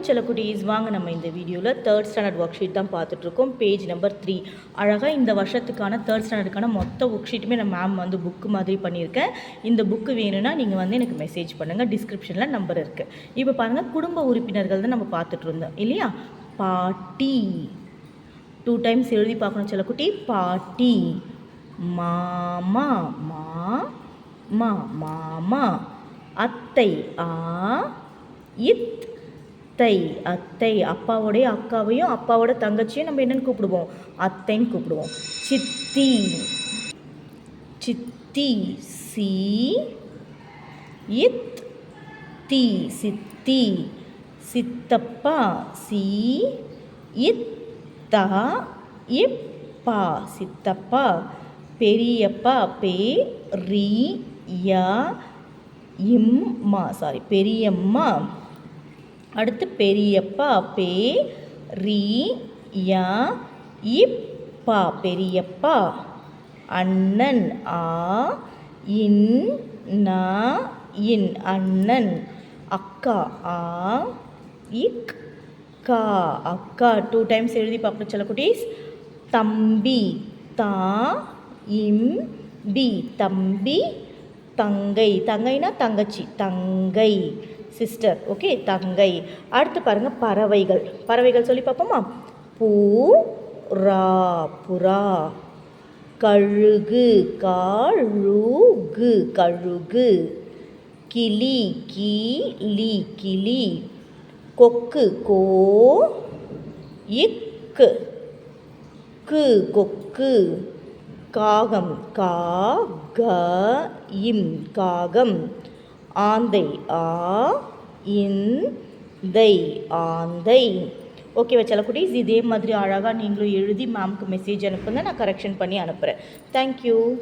சில குட்டீஸ் வாங்க நம்ம இந்த வீடியோவில் தேர்ட் ஸ்டாண்டர்ட் ஒர்க் ஷீட் தான் பார்த்துட்ருக்கோம். பேஜ் நம்பர் த்ரீ அழகாக இந்த வருஷத்துக்கான தேர்ட் ஸ்டாண்டர்டுக்கான மொத்த ஒர்க் ஷீட்டுமே நான் மேம் வந்து புக்கு மாதிரி பண்ணியிருக்கேன். இந்த புக்கு வேணும்னா நீங்கள் வந்து எனக்கு மெசேஜ் பண்ணுங்கள் டிஸ்கிரிப்ஷனில் நம்பர் இருக்குது இப்போ பாருங்கள் குடும்ப உறுப்பினர்கள் தான் நம்ம பார்த்துட்டு இருந்தோம் இல்லையா? பாட்டி. டூ டைம்ஸ் எழுதி பார்க்கணும் சில குட்டி பாட்டி. மாமா. மா. மா. மாமா. அத்தை. ஆ. இத். அத்தை அத்தை அப்பாவோடைய அக்காவையும் அப்பாவோட தங்கச்சியும் நம்ம என்னன்னு கூப்பிடுவோம்? அத்தைன்னு கூப்பிடுவோம். சித்தி. சித்தி சி இத் தி சித்தி. சித்தப்பா சி இத்தா இப்பா சித்தப்பா பெரியப்பா பே ரி யா இம்மா சாரி பெரியம்மா. அடுத்து பெரியப்பா பே ரீ யா இப்பா பெரியப்பா. அண்ணன் ஆ இன் நா இன். அண்ணன் அக்கா ஆ இக் கா. அக்கா டூ டைம்ஸ் எழுதி பார்க்கணும் சில குட்டீஸ். தம்பி தா இம் பி. தம்பி தங்கை. தங்கைனா தங்கச்சி தங்கை. சிஸ்டர் ஓகே தங்கை. அடுத்து பாருங்க பறவைகள். பறவைகள் சொல்லி பார்ப்போமா? பூ ரா புறா கழுகு காழுகு கழுகு கிளி கீலி கிளி கொக்கு கோ இக்கு கு கொக்கு காகம் கா க இம் காகம். ஆந்தை ஆ இன் தை ஆந்தை. ஓகேவா வச்சால குட்டீஸ் இதே மாதிரி அழகாக நீங்களும் எழுதி மேம்க்கு மெசேஜ் அனுப்புங்க நான் கரெக்ஷன் பண்ணி அனுப்புகிறேன் தேங்க்யூ